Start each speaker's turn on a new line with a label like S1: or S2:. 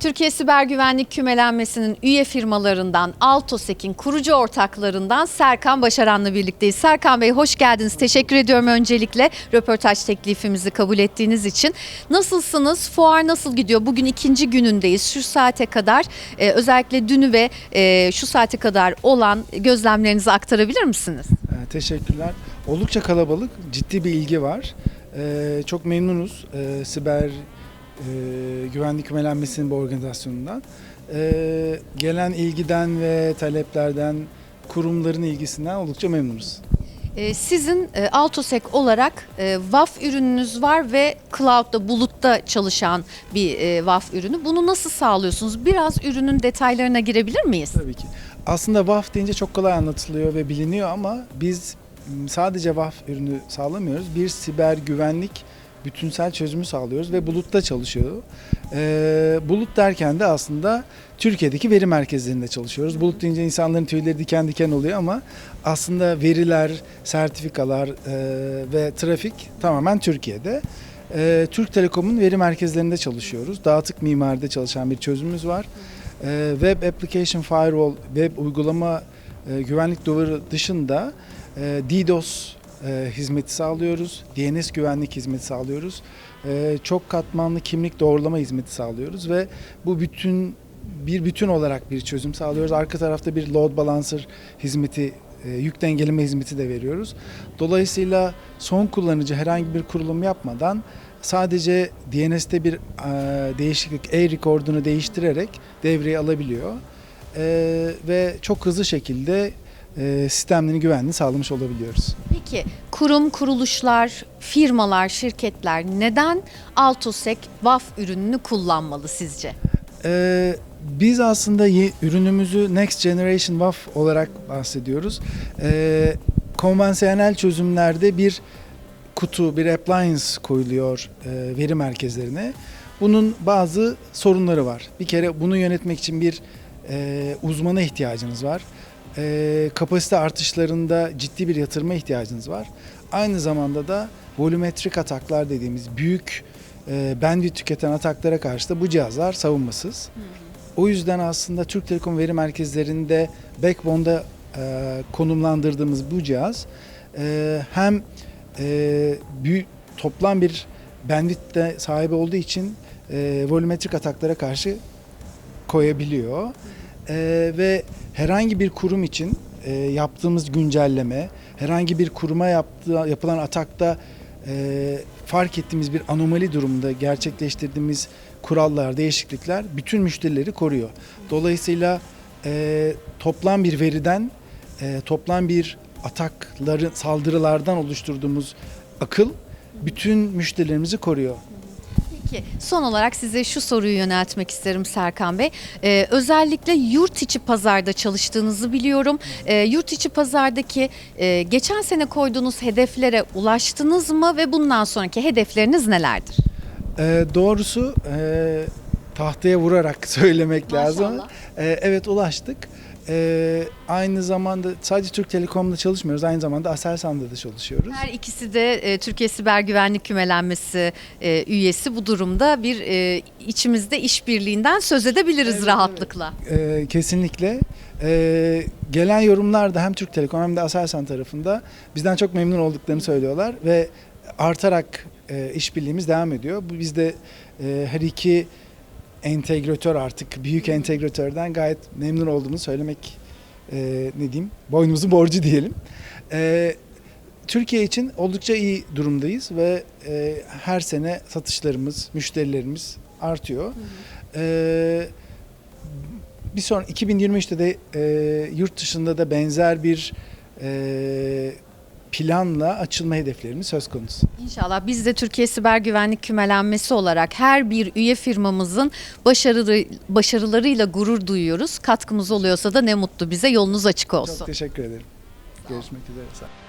S1: Türkiye Siber Güvenlik Kümelenmesi'nin üye firmalarından Altosek'in kurucu ortaklarından Serkan Başaran'la birlikteyiz. Serkan Bey hoş geldiniz. Teşekkür ediyorum öncelikle röportaj teklifimizi kabul ettiğiniz için. Nasılsınız? Fuar nasıl gidiyor? Bugün ikinci günündeyiz. Şu saate kadar e, özellikle dünü ve e, şu saate kadar olan gözlemlerinizi aktarabilir misiniz?
S2: Ee, Teşekkürler. Oldukça kalabalık, ciddi bir ilgi var. Ee, çok memnunuz ee, siber e, güvenlik kümelenmesinin bu organizasyonundan. Ee, gelen ilgiden ve taleplerden, kurumların ilgisinden oldukça memnunuz.
S1: E, Sizin e, Altosek olarak e, WAF ürününüz var ve cloud'da, bulutta çalışan bir e, WAF ürünü. Bunu nasıl sağlıyorsunuz? Biraz ürünün detaylarına girebilir miyiz?
S2: Tabii ki. Aslında WAF deyince çok kolay anlatılıyor ve biliniyor ama biz m, sadece WAF ürünü sağlamıyoruz. Bir siber güvenlik bütünsel çözümü sağlıyoruz ve bulutta çalışıyor. Ee, bulut derken de aslında Türkiye'deki veri merkezlerinde çalışıyoruz. Bulut deyince insanların tüyleri diken diken oluyor ama aslında veriler, sertifikalar e, ve trafik tamamen Türkiye'de. Ee, Türk Telekom'un veri merkezlerinde çalışıyoruz. Dağıtık mimaride çalışan bir çözümümüz var. Ee, Web Application Firewall, web uygulama e, güvenlik duvarı dışında e, DDoS e, hizmeti sağlıyoruz. DNS güvenlik hizmeti sağlıyoruz. E, çok katmanlı kimlik doğrulama hizmeti sağlıyoruz ve bu bütün bir bütün olarak bir çözüm sağlıyoruz. Arka tarafta bir load balancer hizmeti, e, yük dengeleme hizmeti de veriyoruz. Dolayısıyla son kullanıcı herhangi bir kurulum yapmadan sadece DNS'te bir e, değişiklik, e-record'unu değiştirerek devreye alabiliyor. E, ve çok hızlı şekilde sistemlerin güvenliğini sağlamış olabiliyoruz.
S1: Peki kurum, kuruluşlar, firmalar, şirketler neden Altosek WAF ürününü kullanmalı sizce?
S2: Ee, biz aslında ürünümüzü Next Generation WAF olarak bahsediyoruz. Ee, konvansiyonel çözümlerde bir kutu, bir appliance koyuluyor e, veri merkezlerine. Bunun bazı sorunları var. Bir kere bunu yönetmek için bir e, uzmana ihtiyacınız var. E, kapasite artışlarında ciddi bir yatırıma ihtiyacınız var. Aynı zamanda da volumetrik ataklar dediğimiz büyük e, bandwidth tüketen ataklara karşı da bu cihazlar savunmasız. O yüzden aslında Türk Telekom veri merkezlerinde backbone'da e, konumlandırdığımız bu cihaz e, hem e, büyük toplam bir bandwidth'te sahibi olduğu için e, volumetrik ataklara karşı koyabiliyor. E, ve herhangi bir kurum için e, yaptığımız güncelleme, herhangi bir kuruma yaptığı, yapılan atakta e, fark ettiğimiz bir anomali durumunda gerçekleştirdiğimiz kurallar, değişiklikler bütün müşterileri koruyor. Dolayısıyla e, toplam bir veriden, e, toplam bir atakların, saldırılardan oluşturduğumuz akıl bütün müşterilerimizi koruyor.
S1: Peki son olarak size şu soruyu yöneltmek isterim Serkan Bey. Ee, özellikle yurt içi pazarda çalıştığınızı biliyorum. Ee, yurt içi pazardaki e, geçen sene koyduğunuz hedeflere ulaştınız mı ve bundan sonraki hedefleriniz nelerdir?
S2: E, doğrusu e, tahtaya vurarak söylemek lazım.
S1: Maşallah.
S2: E, evet ulaştık. E, aynı zamanda sadece Türk Telekom'da çalışmıyoruz. Aynı zamanda Aselsan'da da çalışıyoruz.
S1: Her ikisi de e, Türkiye Siber Güvenlik Kümelenmesi e, üyesi bu durumda bir e, içimizde işbirliğinden söz edebiliriz
S2: Evet,
S1: rahatlıkla.
S2: E, kesinlikle. E, gelen yorumlar da hem Türk Telekom hem de Aselsan tarafında bizden çok memnun olduklarını söylüyorlar ve artarak e, işbirliğimiz devam ediyor. Bu bizde e, her iki entegratör artık büyük entegratörden gayet memnun olduğunu söylemek e, ne diyeyim boynumuzun borcu diyelim. E, Türkiye için oldukça iyi durumdayız ve e, her sene satışlarımız, müşterilerimiz artıyor. E, bir sonra 2023'te de e, yurt dışında da benzer bir e, planla açılma hedeflerimiz söz konusu.
S1: İnşallah biz de Türkiye Siber Güvenlik Kümelenmesi olarak her bir üye firmamızın başarılı, başarılarıyla gurur duyuyoruz. Katkımız oluyorsa da ne mutlu bize. Yolunuz açık olsun.
S2: Çok teşekkür ederim. Görüşmek üzere. Sağ olun.